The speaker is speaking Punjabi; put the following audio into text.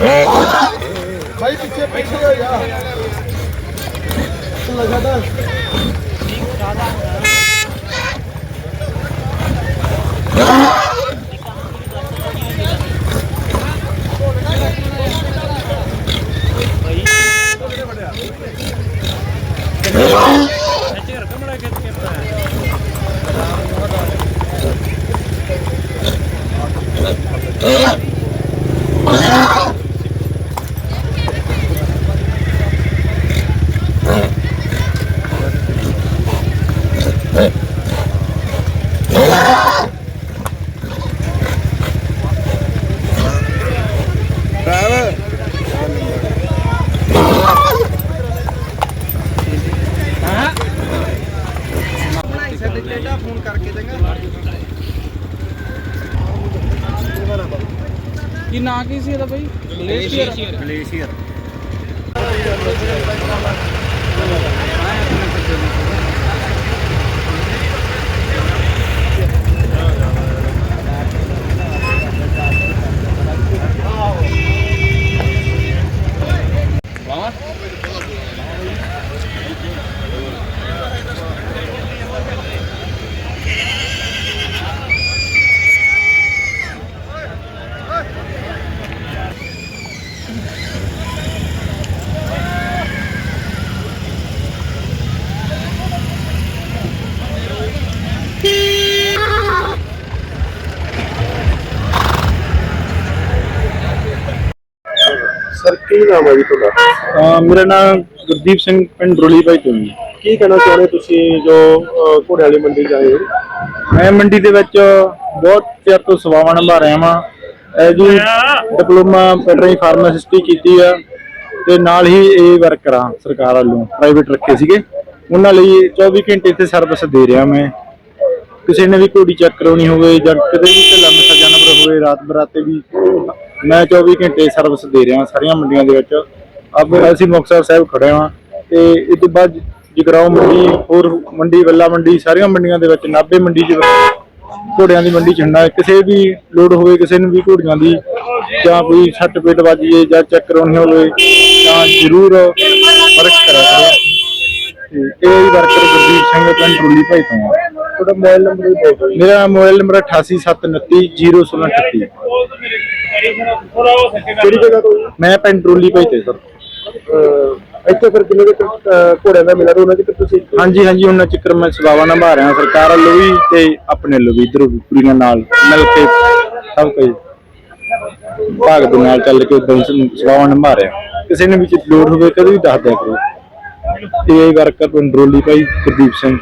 ਭਾਈ ਪਿੱਛੇ ਪਿੱਛੇ ਹੋ ਜਾ ਲਗਾਤਾਰ ਫੋਨ ਕਰਕੇ ਦੇਗਾ। ਕੀ ਨਾਂ ਕੀ ਸੀ ਇਹਦਾ ਬਾਈ? ਗਲੇਸ਼ੀਅਰ। ਗਲੇਸ਼ੀਅਰ। ਸਰ ਕੀ ਨਾਮ ਹੈ ਜੀ ਤੁਹਾਡਾ? ਅਹ ਮੇਰਾ ਨਾਮ ਗੁਰਦੀਪ ਸਿੰਘ ਪਿੰਡ ਰੋਲੀ ਭਾਈ ਤੋਂ ਜੀ। ਕੀ ਕਹਿਣਾ ਚਾਹੁੰਦੇ ਤੁਸੀਂ ਜੋ ਅਹ, ਘੋੜੇ ਵਾਲੀ ਮੰਡੀ ਜਾਏ ਹੋ? ਮੈਂ ਮੰਡੀ ਦੇ ਵਿੱਚ ਬਹੁਤ ਚਿਰ ਤੋਂ ਸੇਵਾਵਾਂ ਨਿਭਾ ਰਿਹਾ ਵਾਂ। ਇਹ ਜੀ ਡਿਪਲੋਮਾ ਵੈਟਰਨਰੀ ਫਾਰਮਾਸਿਸਟੀ ਕੀਤੀ ਆ ਤੇ ਨਾਲ ਹੀ ਇਹ ਵਰਕਰ ਆ ਸਰਕਾਰ ਵੱਲੋਂ ਪ੍ਰਾਈਵੇਟ ਰੱਖੇ ਸੀਗੇ। ਉਹਨਾਂ ਲਈ 24 ਘੰਟੇ ਇੱਥੇ ਸਰਵਿਸ ਦੇ ਰਿਹਾ ਮੈਂ। ਕਿਸੇ ਨੇ ਵੀ ਘੋੜੀ ਚੈੱਕ ਕਰਾਉਣੀ ਹੋਵੇ ਜਾਂ ਕਿਤੇ ਵੀ ਢਿੱਲਾ ਮਿੱਠਾ ਜਾਨਵਰ ਹੋਵੇ ਰਾਤ ਬਰਾਤੇ ਵੀ ਮੈਂ 24 ਘੰਟੇ ਸਰਵਿਸ ਦੇ ਰਿਹਾ ਸਾਰੀਆਂ ਮੰਡੀਆਂ ਦੇ ਵਿੱਚ ਅਬ ਅਸੀਂ ਮੁਕਤਸਰ ਸਾਹਿਬ ਖੜੇ ਹਾਂ ਤੇ ਇਸ ਤੋਂ ਬਾਅਦ ਜਗਰਾਉਂ ਮੰਡੀ ਹੋਰ ਮੰਡੀ ਵੱਲਾ ਮੰਡੀ ਸਾਰੀਆਂ ਮੰਡੀਆਂ ਦੇ ਵਿੱਚ ਨਾਭੇ ਮੰਡੀ 'ਚ ਘੋੜਿਆਂ ਦੀ ਮੰਡੀ 'ਚ ਹੁੰਦਾ ਹੈ। ਕਿਸੇ ਵੀ ਲੋਡ ਹੋਵੇ ਕਿਸੇ ਨੂੰ ਵੀ ਘੋੜੀਆਂ ਦੀ ਜਾਂ ਕੋਈ ਛੱਟ ਪੇਟ ਵੱਜੀਏ ਜਾਂ ਚੈੱਕ ਕਰਾਉਣੀ ਹੋਵੇ ਤਾਂ ਜ਼ਰੂਰ ਫ਼ਰਕ ਕਰੋ ਤੇ ਇਹ ਵਰਕਰ ਗੁਰਦੀਪ ਸਿੰਘ ਪਿੰਡ ਰੁਲੀ ਭਾਈ ਤੋਂ ਆ ਤੁਹਾਡਾ ਮੋਬਾਈਲ ਨੰਬਰ। ਮੇਰਾ ਮੋਬਾਈਲ ਨੰਬਰ 8879301638 ਕਿਹੜੀ ਜਗ੍ਹਾ ਤੋਂ ਜੀ? ਮੈਂ ਪਿੰਡ ਰੁਲੀ ਭਾਈ ਤੇ ਸਰ। ਅਹ, ਇੱਥੇ ਫਿਰ ਕਿੰਨੇ ਕੁ, ਅਹ, ਘੋੜਿਆਂ ਦਾ ਮਿਲਾ ਉਹਨਾਂ ਚ ਤੁਸੀਂ ਹਾਂਜੀ ਹਾਂਜੀ ਉਹਨਾਂ ਚੱਕਰ ਮੈਂ ਸੇਵਾਵਾਂ ਨਿਭਾ ਰਿਹਾ ਸਰਕਾਰ ਵੱਲੋਂ ਵੀ ਤੇ ਆਪਣੇ ਵੱਲੋਂ ਵੀ ਇਧਰੋਂ ਕੁੜੀਆਂ ਨਾਲ ਮਿਲ ਕੇ ਸਭ ਕੁਝ ਭਾਗ ਦੇ ਨਾਲ ਚੱਲ ਕੇ ਉਦਾਂ ਸੇਵਾਵਾਂ ਨਿਭਾ ਰਿਹਾ। ਕਿਸੇ ਨੇ ਵੀ ਲੋੜ ਹੋਵੇ ਕਦੇ ਵੀ ਦੱਸ ਦਿਆ ਕਰੋ। ਇਹ ਵਰਕਰ ਪਿੰਡ ਰੋਲੀ ਭਾਈ ਗੁਰਦੀਪ ਸਿੰਘ।